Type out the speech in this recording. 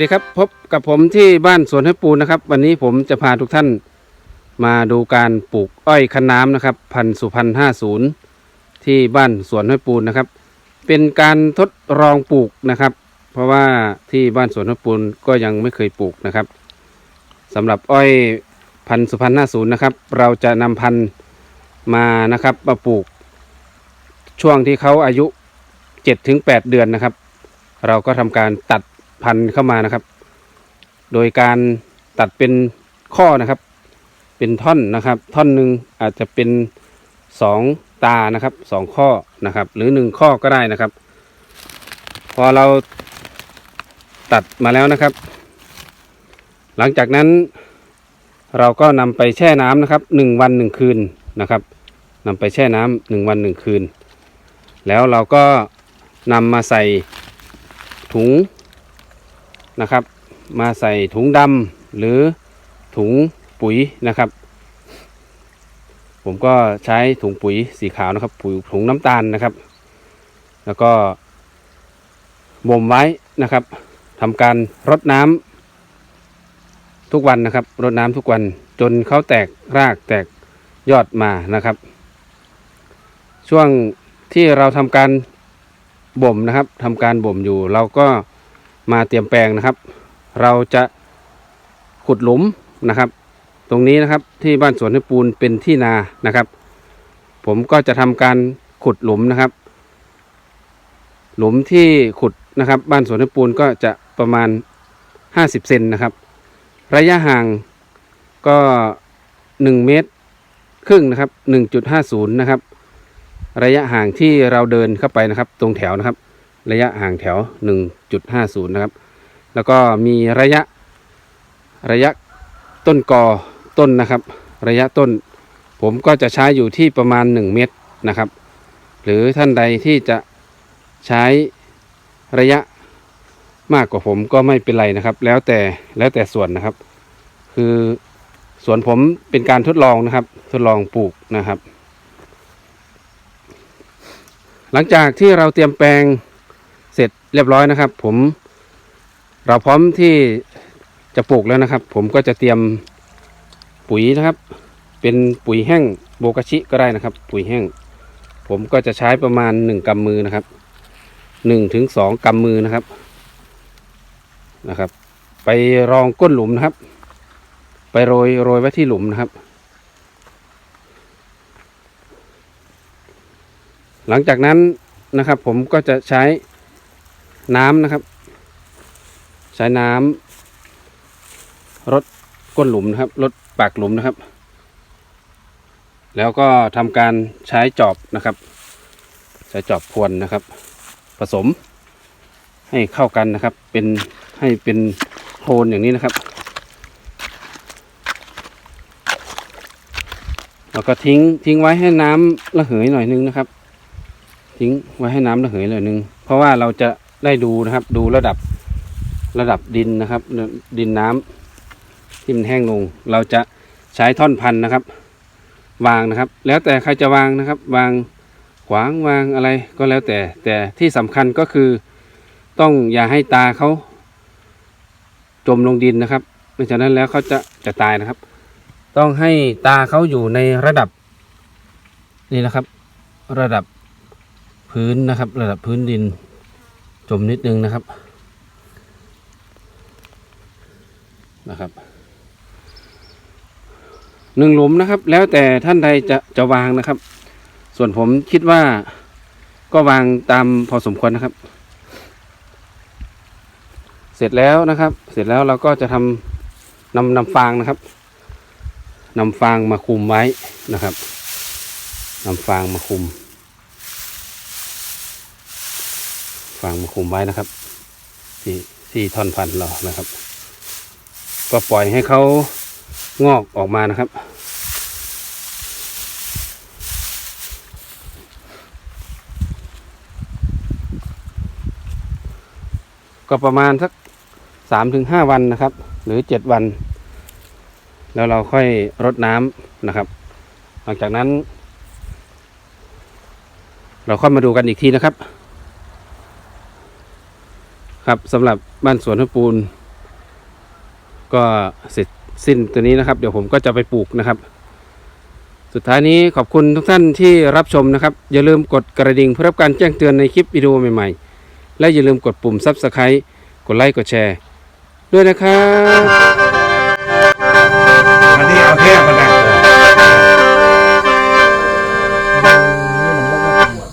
ดีครับพบกับผมที่บ้านสวนให้ปูนนะครับ วันนี้ผมจะพาทุกท่านมาดูการปลูกอ้อยคันน้ำนะครับ พันสุพรรณห้าศูนย์ที่บ้านสวนให้ปูนนะครับ เป็นการทดลองปลูกนะครับ เพราะว่าที่บ้านสวนให้ปูนก็ยังไม่เคยปลูกนะครับสำหรับอ้อยพันสุพรรณห้าศูนย์นะครับ เราจะนำพันมานะครับมาปลูก ช่วงที่เขาอายุเจ็ดถึงแปดเดือนนะครับ เราก็ทำการตัด พันธุ์เข้ามานะครับ โดยการตัดเป็นข้อนะครับ เป็นท่อนนะครับ ท่อนหนึ่งอาจจะเป็นสองตานะครับสองข้อนะครับ หรือหนึ่งข้อก็ได้นะครับ พอเราตัดมาแล้วนะครับ หลังจากนั้น เราก็นำไปแช่น้ำนะครับหนึ่งวันหนึ่งคืนนะครับนำไปแช่น้ำหนึ่งวันหนึ่งคืน แล้วเราก็นำมาใส่ถุง นะครับ มาใส่ถุงดำหรือถุงปุ๋ยนะครับ ผมก็ใช้ถุงปุ๋ยสีขาวนะครับ ปุ๋ยถุงน้ำตาลนะครับ แล้วก็บ่มไว้นะครับทำการรดน้ำทุกวันนะครับรดน้ำทุกวันจนเขาแตกรากแตกยอดมานะครับ ช่วงที่เราทำการบ่มนะครับทำการบ่มอยู่เราก็ มาเตรียมแปลงนะครับ เราจะขุดหลุมนะครับ ตรงนี้นะครับที่บ้านสวนให้ปูนเป็นที่นานะครับ ผมก็จะทำการขุดหลุมนะครับ หลุมที่ขุดนะครับ บ้านสวนให้ปูนก็จะประมาณ 50เซนนะครับ ระยะห่างก็ 1 เมตรครึ่งนะครับ 1.50 นะครับ ระยะห่างที่เราเดินเข้าไปนะครับ ตรงแถวนะครับ ระยะห่างแถว 1.50 นะครับ แล้วก็มีระยะระยะต้นกอต้นนะครับ ระยะต้น ผมก็จะใช้อยู่ที่ประมาณ 1 เมตรนะครับ หรือท่านใดที่จะใช้ระยะมากกว่าผมก็ไม่เป็นไรนะครับ แล้วแต่แล้วแต่ส่วนนะครับ คือสวนผมเป็นการทดลองนะครับ ทดลองปลูกนะครับ หลังจากที่เราเตรียมแปลง ร็จเรียบร้อยนะครับ ผมเราพร้อมที่จะปลูกแล้วนะครับ ผมก็จะเตรียมปุ๋ยนะครับ เป็นปุ๋ยแห้งโบกชิก็ได้นะครับ ปุ๋ยแห้ง ผมก็จะใช้ประมาณหนึ่งกำมือนะครับหนึ่งถึงสองกำมือนะครับนะครับ ไปรองก้นหลุมนะครับ ไปโรยโรยไว้ที่หลุมนะครับ หลังจากนั้นนะครับ ผมก็จะใช้ น้ำนะครับ ใช้น้ำรดก้นหลุมนะครับรดปากหลุมนะครับ แล้วก็ทำการใช้จอบนะครับ ใช้จอบพรวนนะครับ ผสมให้เข้ากันนะครับ เป็นให้เป็นโทนอย่างนี้นะครับ แล้วก็ทิ้งทิ้งไว้ให้น้ำระเหยหน่อยนึงนะครับ ทิ้งไว้ให้น้ำระเหยหน่อยนึง เพราะว่าเราจะ ได้ดูนะครับ ดูระดับระดับดินนะครับ ดินน้ำที่มันแห้งลง เราจะใช้ท่อนพันธุ์นะครับ วางนะครับ แล้วแต่ใครจะวางนะครับ วางขวางวางอะไรก็แล้วแต่ แต่ที่สำคัญก็คือต้องอย่าให้ตาเขาจมลงดินนะครับไม่ฉะนั้นแล้วเขาจะจะตายนะครับ ต้องให้ตาเขาอยู่ในระดับนี่นะครับ ระดับพื้นนะครับ ระดับพื้นดิน จมนิดนึงนะครับนะครับหนึ่งหลุมนะครับ แล้วแต่ท่านใดจะจะวางนะครับ ส่วนผมคิดว่าก็วางตามพอสมควรนะครับ เสร็จแล้วนะครับ เสร็จแล้วเราก็จะทำนำนำฟางนะครับนำฟางมาคุมไว้นะครับนำฟางมาคุม ฟางมาคุมไว้นะครับที่ที่ท่อนพันธุ์เรานะครับ ก็ปล่อยให้เขางอกออกมานะครับ ก็ประมาณสักสามถึงห้าวันนะครับ หรือเจ็ดวัน แล้วเราค่อยรดน้ำนะครับ หลังจากนั้น เราค่อยมาดูกันอีกทีนะครับ ครับสำหรับบ้านสวนพระปูน ก็เสร็จสิ้นตัวนี้นะครับ เดี๋ยวผมก็จะไปปลูกนะครับ สุดท้ายนี้ขอบคุณทุกท่านที่รับชมนะครับ อย่าลืมกดกระดิ่งเพื่อรับการแจ้งเตือนในคลิปวิดีโอใหม่ๆ และอย่าลืมกดปุ่มซับสไคร b ์กดไลค์กดแชร์ ด้วยนะครับ